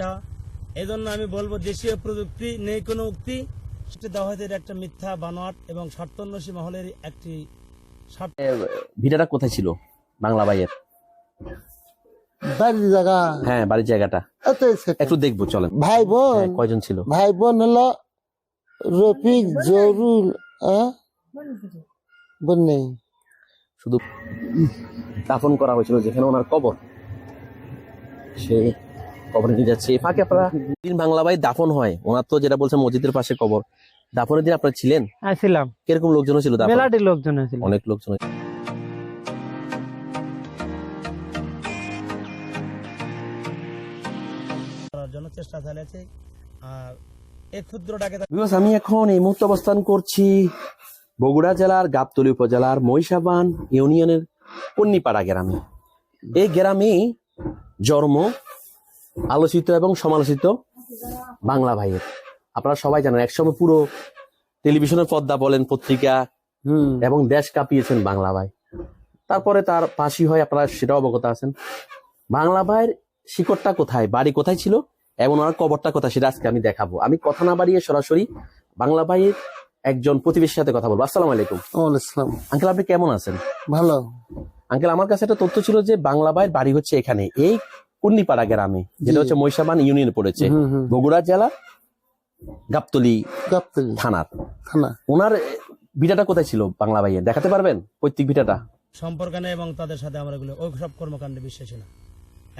চাওয়া এই জন্য আমি বলব দেশীয় প্রযুক্তি নেই কোনো উক্তি সেটি দেওয়া হয়তো এটা একটা মিথ্যা বানোয়াট এবং স্বার্থন্বেষী মহলের একটি স্বার্থ। ভিটাটা কোথায় ছিল? বাংলা ভাইয়ের বাড়ির জায়গা। হ্যাঁ বাড়ির জায়গাটা। একটু দেখব চলেন। ভাই বোন। হ্যাঁ, কয়জন ছিল? ভাই বোন হলো রফিক জরুল? বোন নেই। শুধু দাফন করা হয়েছিল যেখানে ওনার কবর। সে কবরে নিয়ে যাচ্ছে। এই ফাঁকে আপনারা দিন বাংলা ভাই দাফন হয়। ওনার তো যেটা বলছে মসজিদের পাশে কবর। দাফনের দিন আপনারা ছিলেন? আসছিলাম কীরকম লোকজন ছিল দাফন? মেলাটি লোকজন আছিল অনেক লোকজন। করার জন্য চেষ্টা চালিয়েছে। আর এই ক্ষুদ্রটাকে আমি এখন এই মুহূর্তে অবস্থান করছি বগুড়া জেলার গাবতলী উপজেলার মহিষাবান ইউনিয়নের পন্নিপাড়া গ্রামে। এই গ্রামে জন্ম আলোচিত এবং সমালোচিত বাংলা ভাইয়ের। আপনারা সবাই জানেন একসময় পুরো টেলিভিশনের পর্দা বলেন পত্রিকা এবং দেশ কাঁপিয়েছেন বাংলা ভাই। তারপরে তার পাশি হয় আপনারা সেটাও অবগত আছেন। বাংলা ভাইয়ের শিকড়টা কোথায় বাড়ি কোথায় ছিল এবং ওনার কবরটা কোথায় সেটা আজকে আমি দেখাবো। আমি কথা না বাড়িয়ে সরাসরি বাংলা ভাইয়ের একজন প্রতিবেশীর সাথে কথা বলব। আসসালাম আলাইকুম। ইসলাম আঙ্কেল আপনি কেমন আছেন? ভালো। আঙ্কেল আমার কাছে একটা তথ্য ছিল যে বাংলা ভাইয়ের বাড়ি হচ্ছে এখানে। এই কুন্নিপাড়া গ্রামে যেটা হচ্ছে মহিষাবান ইউনিয়ন পড়েছে। বগুড়া জেলা গাবতলি গাবতলি থানার। থানা। ওনার ভিটাটা কোথায় ছিল বাংলা ভাইয়ের? দেখাতে পারবেন? পৈতৃক ভিটাটা? সম্পর্ক নেই এবং তাদের সাথে আমরা এগুলো ওই সব কর্মকাণ্ডে বিশ্বাসী না।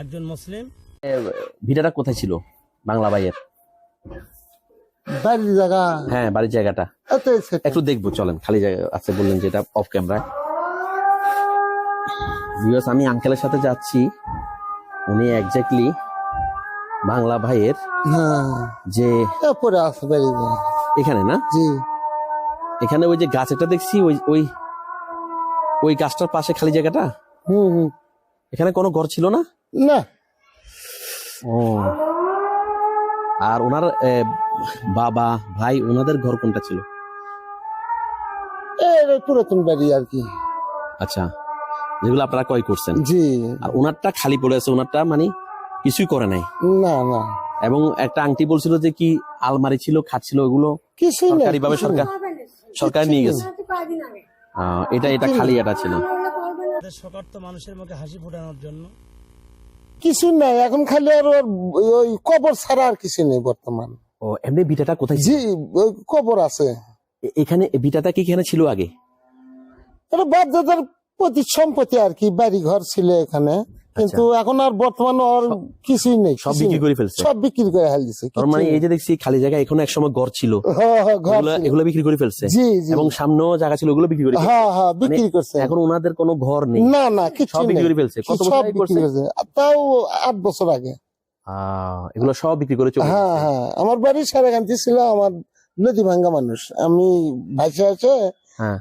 একজন মুসলিম। ভিটাটা কোথায় ছিল বাংলা ভাইয়ের? বাড়ির জায়গা। হ্যাঁ বাড়ির জায়গাটা। একটু দেখব চলেন খালি জায়গা আছে বললেন যেটা অফ ক্যামেরায় আমি আঙ্কেলের সাথে যাচ্ছি। উনি এক্স্যাক্টলি বাংলা ভাইয়ের যে এখানে না? জি। এখানে ওই যে গাছ একটা দেখছি ওই ওই ওই গাছটার পাশে খালি জায়গাটা? হুম হুম। এখানে কোনো ঘর ছিল না? না। ও। আর ওনার বাবা ভাই ওনাদের ঘর কোনটা ছিল? পুরাতন বাড়ি আর কি। আচ্ছা। যেগুলো আপনারা ক্রয় করছেন। জি। আর ওনারটা খালি পড়ে আছে ওনারটা মানে কিছুই করে নাই। না না। এবং একটা আংটি বলছিল যে কি আলমারি ছিল খাট ছিল ওগুলো কিছুই না সরকারি ভাবে সরকার সরকার নিয়ে গেছে। আহ, এটা এটা খালি এটা ছিল। তাদের শকার্ত মানুষের মুখে হাসি ফোটানোর জন্য। কিছু নাই এখন খালি আর ওই কবর ছাড়া আর কিছু নেই বর্তমান। ও এমনি বিটাটা কোথায় জি কবর আছে। এখানে বিটাটা কি এখানে ছিল আগে? এটা বাপদাদার প্রতি সম্পত্তি আর কি বাড়ি ঘর ছিল এখানে। কিন্তু এখন আর বর্তমান আর কিছুই নেই আচ্ছা। সব বিক্রি করে ফেলছে? সব বিক্রি করে হাল দিছে তার মানে এই যে দেখছি খালি জায়গা এখনও এক সময় ঘর ছিল। হ্যাঁ, হ্যাঁ, এগুলো এগুলো বিক্রি করে ফেলছে? জি জি। এবং সামনেও জায়গা ছিল ওগুলো বিক্রি করে। হ্যাঁ হ্যাঁ বিক্রি করছে। এখন ওনাদের কোনো ঘর নেই। না না কিছু সব বিক্রি করে ফেলছে? কত বছর আগে বিক্রি করছে? তাও আট বছর আগে। এগুলো সব বিক্রি করে চলে হ্যাঁ হ্যাঁ। আমার বাড়ি সারাকান্তি ছিল আমার নদী ভাঙ্গা মানুষ। আমি ভাইসে আছে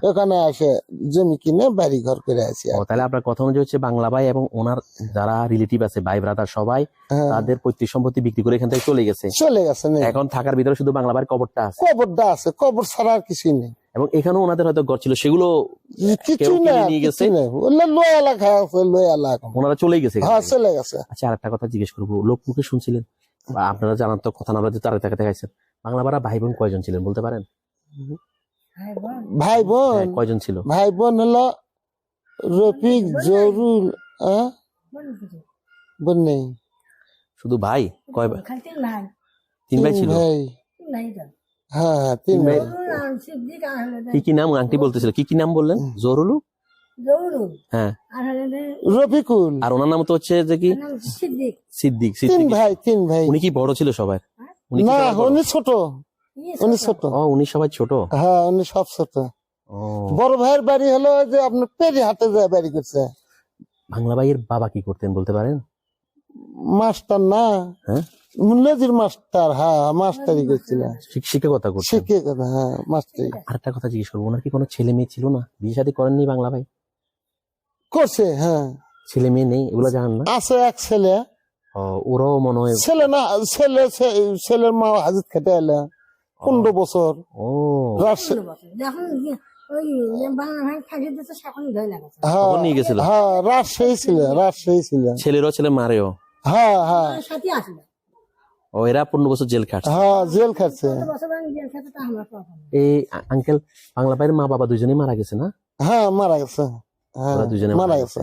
ওখানে আসে জমি কিনে বাড়ি ঘর করে আসি তাহলে আপনার কথা অনুযায়ী হচ্ছে বাংলা ভাই এবং ওনার যারা রিলেটিভ আছে ভাই ব্রাদার সবাই হ্যাঁ, তাদের পৈতৃক সম্পত্তি বিক্রি করে এখান থেকে চলে গেছে। চলে গেছে এখন থাকার ভিতরে শুধু বাংলা ভাইয়ের কবরটা আছে। কবরটা আছে কবর ছাড়া আর কিছুই নেই। এবং এখানেও ওনাদের হয়তো ঘর ছিল সেগুলো কিছু নিয়ে গেছে? ওনারা চলে গেছে হ্যাঁ চলে গেছে। আচ্ছা আর একটা কথা জিজ্ঞেস করব। লোক মুখে শুনছিলেন? বা আপনারা জানান তো কথা না তারা দেখা দেখাইছেন। বাংলা ভাড়া ভাই বোন কয়জন ছিলেন বলতে পারেন? ভাই বোন হ্যাঁ, কয়জন ছিল? ভাই বোন হলো রফিক জরুল বোন নেই শুধু ভাই? কয় ভাই? তিন ভাই। ছিল? ভাই। হ্যাঁ হ্যাঁ তিন তিন ভাই। ভাই। সিদ্দিক আর হলো কি কি নাম? আংটি বলতেছিল। কি কি নাম বললেন? জরুলু? হ্যাঁ। রফিকুল। আর ওনার নাম তো হচ্ছে যে কি? সিদ্দিক। সিদ্দিক তিন ভাই তিন ভাই। উনি কি বড় ছিল সবার? উনি কি না সবার বড়? উনি ছোট। উনি ছোট। ও উনি সবাই ছোট? হ্যাঁ উনি সব ছোট। বড় ভাইয়ের বাড়ি হলো যে আপনার পেরি হাটে যায় বাড়ি করছে। বাংলা ভাইয়ের বাবা কি করতেন বলতে পারেন? মাস্টার না। হ্যাঁ? মাস্টার হ্যাঁ মাস্টারি। করছিল শিক্ষকতা করতেন? হ্যাঁ মাস্টারি আরেকটা কথা জিজ্ঞেস করব ওনার কি কোনো ছেলে মেয়ে ছিল না? বিয়ে শাদী করেননি বাংলা ভাই? করছে হ্যাঁ। ছেলে মেয়ে নেই এগুলো জানেন না? আছে এক ছেলে। ওরাও মনে হয় ছেলে না ছেলে ছেলের মা হাজির খেতে এলে। পনেরো বছর। ও। রাজশাহী ছিল রাজশাহী ছিল ছেলেরও ছেলে মারেও? হ্যাঁ হ্যাঁ। সাথে আসলো ও এরা পনেরো বছর জেল খাটছে। হ্যাঁ জেল জেল না। এই আঙ্কেল বাংলা মা বাবা দুজনেই মারা গেছে না? হ্যাঁ মারা গেছে। হ্যাঁ দুজনে মারা গেছে।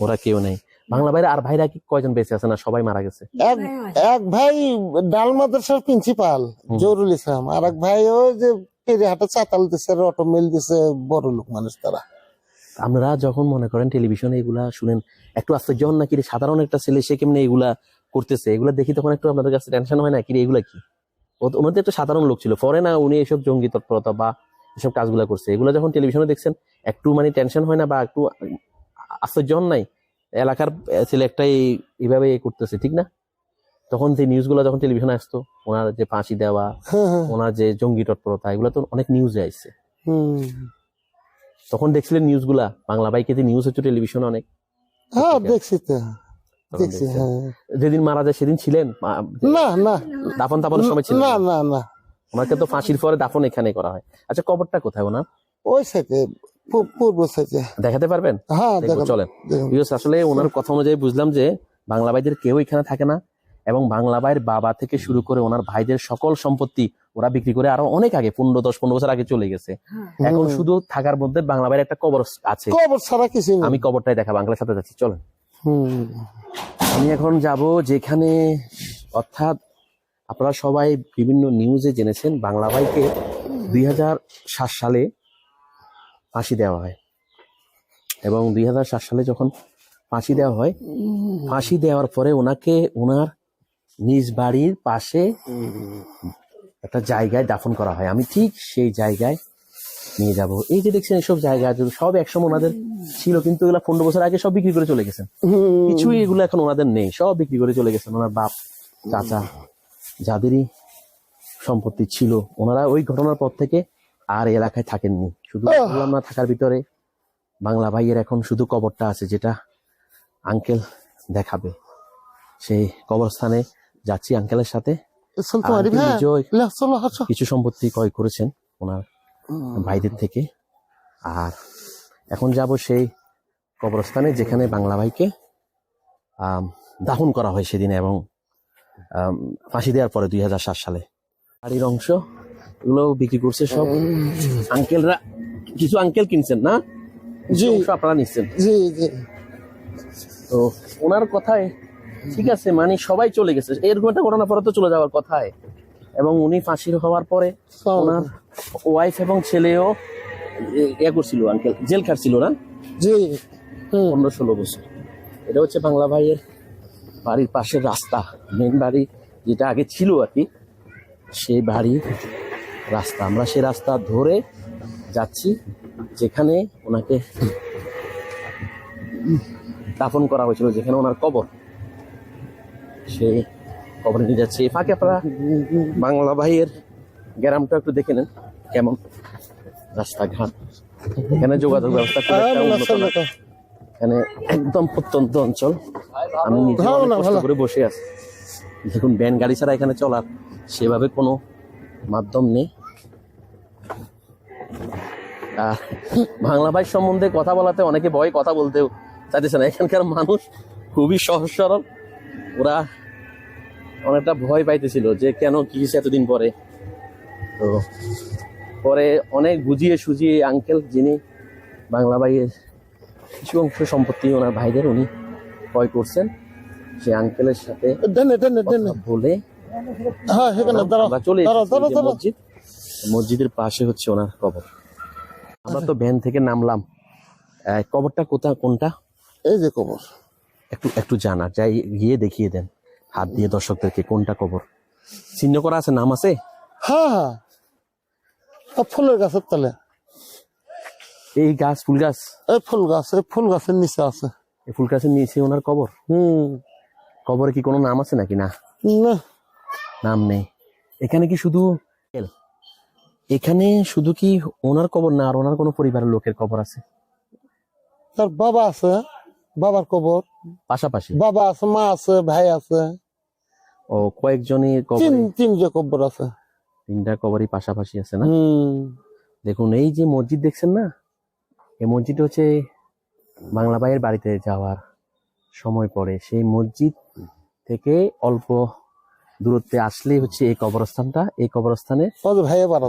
ওরা কেউ নেই। বাংলা ভাইয়ের আর ভাইরা কি কয়জন বেঁচে আছে না সবাই মারা গেছে? এক এক ভাই ডাল মাদ্রাসার প্রিন্সিপাল জরুল ইসলাম। আর এক ভাই ওই যে পেরিহাটে চাতাল দিছে অটো মিল দিছে বড় লোক মানুষ তারা। আমরা যখন মনে করেন টেলিভিশনে এগুলা শুনেন একটু আশ্চর্য হন না কি সাধারণ একটা ছেলে সে কেমনে এগুলা করতেছে? এগুলা দেখি তখন একটু আপনাদের কাছে টেনশন হয় না কি এগুলা কি? ও- ওনাদের একটা সাধারণ লোক ছিল। পরে না উনি এসব জঙ্গি তৎপরতা বা এসব কাজগুলা করছে। এগুলা যখন টেলিভিশনে দেখছেন একটু মানে টেনশন হয় না বা একটু আশ্চর্য হন নাই? এলাকার ছেলে একটাই এইভাবে করতেছে ঠিক না? তখন যে নিউজগুলো যখন টেলিভিশনে আসতো ওনার যে ফাঁসি দেওয়া হ্যাঁ, হ্যাঁ, ওনার যে জঙ্গি তৎপরতা এগুলো তো অনেক নিউজে আসছে তখন দেখছিলেন নিউজগুলা বাংলা বাইকে যে নিউজ হচ্ছে টেলিভিশনে অনেক। হ্যাঁ দেখছি যেদিন মারা যায় সেদিন ছিলেন? না না। দাফন তাপনের সময় ছিলেন? না না না। ওনাকে তো ফাঁসির পরে দাফন এখানে করা হয়। আচ্ছা কবরটা কোথায় ওনার? ওই সাইডে পূর্ব সাইডে। দেখাতে পারবেন? হ্যাঁ চলেন। আসলে ওনার কথা অনুযায়ী বুঝলাম যে বাংলা ভাইদের কেউ এখানে থাকে না এবং বাংলা ভাইয়ের বাবা থেকে শুরু করে ওনার ভাইদের সকল সম্পত্তি ওরা বিক্রি করে আরও অনেক আগে পনেরো দশ পনেরো বছর আগে চলে গেছে। হ্যাঁ। এখন শুধু থাকার মধ্যে বাংলা ভাইয়ের একটা কবর আছে। কবর ছাড়া কিছু আমি কবরটাই দেখা বাংলার সাথে যাচ্ছি চলেন। আমি এখন যাব যেখানে অর্থাৎ আপনারা সবাই বিভিন্ন নিউজে জেনেছেন বাংলা ভাইকে দুই হাজার সাত সালে ফাঁসি দেওয়া হয়। এবং দুই হাজার সাত সালে যখন ফাঁসি দেওয়া হয়, ফাঁসি দেওয়ার পরে ওনাকে ওনার নিজ বাড়ির পাশে একটা জায়গায় দাফন করা হয়। আমি ঠিক সেই জায়গায় নিয়ে যাব। এই যে দেখছেন এসব জায়গা সব একসময় ওনাদের ছিল, কিন্তু এগুলা পনেরো বছর আগে সব বিক্রি করে চলে গেছেন। কিছুই এগুলো এখন ওনাদের নেই। সব বিক্রি করে চলে গেছেন। ওনার বাপ, চাচা, যাদেরই সম্পত্তি ছিল, ওনারা ওই ঘটনার পর থেকে আর এলাকায় থাকেননি। শুধু না থাকার ভিতরে বাংলা ভাইয়ের এখন শুধু কবরটা আছে যেটা আঙ্কেল দেখাবে। সেই কবরস্থানে যাচ্ছি আঙ্কেলের সাথে। হাসো কিছু সম্পত্তি ক্রয় করেছেন ওনার ভাইদের থেকে। আর এখন যাব সেই কবরস্থানে যেখানে বাংলা ভাইকে দাহন করা হয় সেদিন এবং ফাঁসি দেওয়ার পরে দুই হাজার সাত সালে। বাড়ির অংশ এগুলো বিক্রি করছে সব আঙ্কেলরা কিছু আঙ্কেল কিনছেন না? জি। আপনারা নিচ্ছেন। জি জি। তো ওনার কথায় ঠিক আছে মানে সবাই চলে গেছে। এরকম একটা ঘটনা পরে তো চলে যাওয়ার কথায়। এবং উনি ফাঁসির হওয়ার পরে ওনার ওয়াইফ এবং ছেলেও ইয়ে করছিল আঙ্কেল জেল খাটছিল না? জি। পনেরো ষোলো বছর। এটা হচ্ছে বাংলা ভাইয়ের বাড়ির পাশের রাস্তা মেন বাড়ি যেটা আগে ছিল আর কি। সেই বাড়ির রাস্তা। আমরা সেই রাস্তা ধরে যাচ্ছি যেখানে ওনাকে দাফন করা হয়েছিল যেখানে ওনার কবর। সেই কবরে নিয়ে যাচ্ছে। এই ফাঁকে আপনারা বাংলা ভাইয়ের গ্রামটা একটু দেখে নেন কেমন রাস্তাঘাট। এখানে যোগাযোগ ব্যবস্থা হ্যাঁ। এখানে একদম প্রত্যন্ত অঞ্চল। আমি নিজে কষ্ট করে বসে আছি। দেখুন ব্যান গাড়ি ছাড়া এখানে চলার সেভাবে কোনো মাধ্যম নেই। বাংলা ভাই সম্বন্ধে কথা বলাতে অনেকে ভয় কথা বলতেও চাইতেছে না। এখানকার মানুষ খুবই সহজ সরল। ওরা অনেকটা ভয় পাইতেছিল যে কেন কি এতদিন পরে। তো পরে অনেক বুঝিয়ে সুঝিয়ে আঙ্কেল যিনি বাংলা ভাইয়ের কিছু অংশ সম্পত্তি ওনার ভাইদের উনি ভয় করছেন সেই আঙ্কেলের সাথে বলে হ্যাঁ চলে মসজিদ। মসজিদের পাশে হচ্ছে ওনার কবর। আমরা তো ভ্যান থেকে নামলাম। কবরটা কোথা কোনটা? এই যে কবর। একটু একটু জানা যাই গিয়ে দেখিয়ে দেন। হাত দিয়ে দর্শকদেরকে কোনটা কবর? চিহ্ন করা আছে নাম আছে? হ্যাঁ হ্যাঁ। ফুলের গাছের তলে এই গাছ ফুল গাছ? এই ফুল গাছ এই ফুল গাছের নিচে আছে। এই ফুল গাছের নিচে ওনার কবর? হুম। কবরে কি কোনো নাম আছে নাকি? না। না। নাম নেই। এখানে কি শুধু এখানে শুধু কি ওনার কবর না আর ওনার কোনো পরিবারের লোকের কবর আছে? তার বাবা আছে বাবার কবর। পাশাপাশি? বাবা আছে মা আছে ভাই আছে। ও কয়েকজনের তিন কবর তিন যে কবর আছে। তিনটা কবরই পাশাপাশি আছে না? দেখুন এই যে মসজিদ দেখছেন না? এই মসজিদ হচ্ছে বাংলা ভাইয়ের বাড়িতে যাওয়ার সময় পড়ে। সেই মসজিদ থেকে অল্প দূরত্বে আসলেই হচ্ছে এই কবরস্থানটা এই কবরস্থানে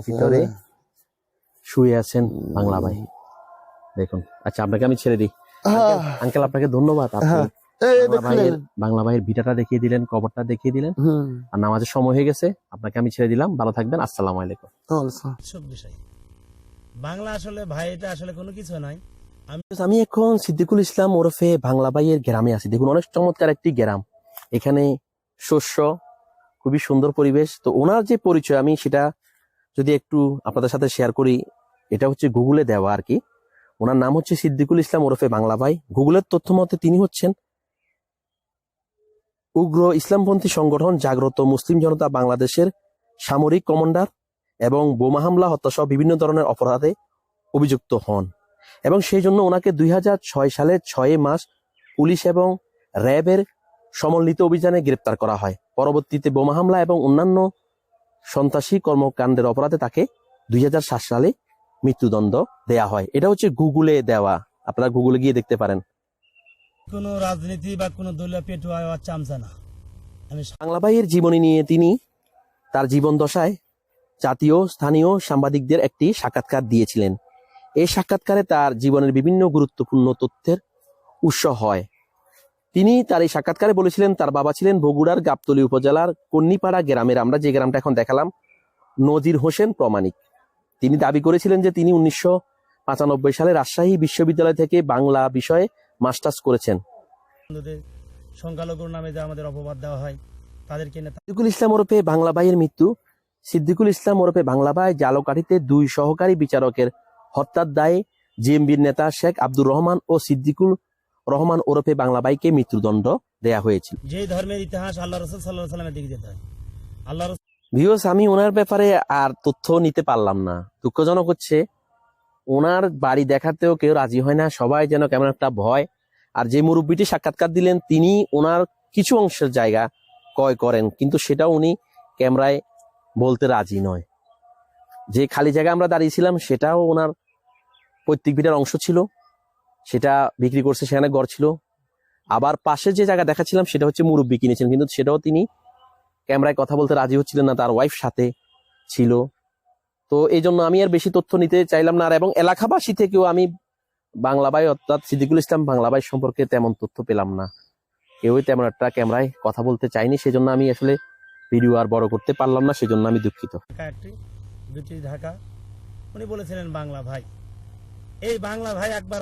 ভিতরে শুয়ে আছেন বাংলা ভাই। দেখুন আচ্ছা আপনাকে আমি ছেড়ে দিই। হ্যাঁ। আঙ্কেল আপনাকে ধন্যবাদ। আপনি হ্যাঁ। এই বাংলা ভাইয়ের ভিটাটা দেখিয়ে দিলেন কবরটা দেখিয়ে দিলেন। আর নামাজের সময় হয়ে গেছে আপনাকে আমি ছেড়ে দিলাম। ভালো থাকবেন আসসালামু আলাইকুম। আচ্ছা। সব বিষয় বাংলা আসলে ভাই এটা আসলে কোনো কিছু নয় আমি এখন সিদ্দিকুল ইসলাম ওরফে বাংলা ভাইয়ের গ্রামে আছি। দেখুন অনেক চমৎকার একটি গ্রাম। এখানে শস্য খুবই সুন্দর পরিবেশ। তো ওনার যে পরিচয়, আমি সেটা যদি একটু আপনাদের সাথে শেয়ার করি, এটা হচ্ছে গুগলে দেওয়া আর কি। ওনার নাম হচ্ছে সিদ্দিকুল ইসলাম ওরফে বাংলা ভাই। গুগলের তথ্য মতে তিনি হচ্ছেন উগ্র ইসলামপন্থী সংগঠন জাগ্রত মুসলিম জনতা বাংলাদেশের সামরিক কমান্ডার এবং বোমা হামলা, হত্যাসহ বিভিন্ন ধরনের অপরাধে অভিযুক্ত হন। এবং সেই জন্য ওনাকে দুই সালের ছয় মাস পুলিশ এবং র্যাবের সমন্বিত অভিযানে গ্রেপ্তার করা হয়। পরবর্তীতে বোমা হামলা এবং অন্যান্য সন্ত্রাসী কর্মকাণ্ডের অপরাধে তাকে দুই হাজার সাত সালে মৃত্যুদণ্ড দেয়া হয়। এটা হচ্ছে গুগলে দেওয়া। আপনারা গুগলে গিয়ে দেখতে পারেন। কোনো রাজনীতি বা কোনো দলীয় পেটুয়া বা চামচা না। আমি বাংলা ভাইয়ের জীবনী নিয়ে তিনি তার জীবন দশায় জাতীয় স্থানীয় সাংবাদিকদের একটি সাক্ষাৎকার দিয়েছিলেন। এই সাক্ষাৎকারে তার জীবনের বিভিন্ন গুরুত্বপূর্ণ তথ্যের উৎস হয়। তিনি তার এই সাক্ষাৎকারে বলেছিলেন তার বাবা ছিলেন বগুড়ার গাবতলী উপজেলার কন্নিপাড়া গ্রামের। আমরা যে গ্রামটা এখন দেখালাম নজির হোসেন প্রমাণিক। তিনি দাবি করেছিলেন যে তিনি উনিশশো পাঁচানব্বই সালে রাজশাহী বিশ্ববিদ্যালয় থেকে বাংলা বিষয়ে মাস্টার্স করেছেন। সংখ্যালঘুর নামে যে আমাদের অপবাদ দেওয়া হয় তাদেরকে সিদ্দিকুল ইসলাম ওরফে বাংলা ভাইয়ের মৃত্যু। সিদ্দিকুল ইসলাম ওরফে বাংলা ভাই জালকাঠিতে দুই সহকারী বিচারকের হত্যার দায়ে জিএমবির নেতা শেখ আব্দুর রহমান ও সিদ্দিকুল রহমান ওরফে বাংলা ভাইকে মৃত্যুদণ্ড দেয়া হয়েছিল। যেই ধর্মের ইতিহাস আল্লাহ রসুল সাল্লাহ সাল্লামের দিকে যেতে হয়। আল্লাহ ভিউস আমি ওনার ব্যাপারে আর তথ্য নিতে পারলাম না। দুঃখজনক হচ্ছে ওনার বাড়ি দেখাতেও কেউ রাজি হয় না সবাই যেন কেমন একটা ভয়। আর যে মুরব্বীটি সাক্ষাৎকার দিলেন তিনি ওনার কিছু অংশের জায়গা ক্রয় করেন কিন্তু সেটাও উনি ক্যামেরায় বলতে রাজি নয়। যে খালি জায়গা আমরা দাঁড়িয়েছিলাম সেটাও ওনার পৈতৃক ভিটার অংশ ছিল। সেটা বিক্রি করছে, সেখানে গড় ছিল। আবার পাশে যে জায়গা দেখাচ্ছিলাম, সেটা হচ্ছে মুরব্বী কিনেছেন, কিন্তু সেটাও তিনি ক্যামেরায় কথা বলতে রাজি হচ্ছিলেন না, তার ওয়াইফ সাথে ছিল। তো এই জন্য আমি আর বেশি তথ্য নিতে চাইলাম না, আর এবং এলাকাবাসী থেকেও আমি বাংলা ভাই অর্থাৎ সিদ্দিকুল ইসলাম বাংলা ভাই সম্পর্কে তেমন তথ্য পেলাম না। কেউই তেমন একটা ক্যামেরায় কথা বলতে চাইনি সেজন্য আমি আসলে ভিডিও আর বড় করতে পারলাম না, সেজন্য আমি দুঃখিত। ঢাকা, উনি বলেছিলেন বাংলা ভাই। এই বাংলা ভাই একবার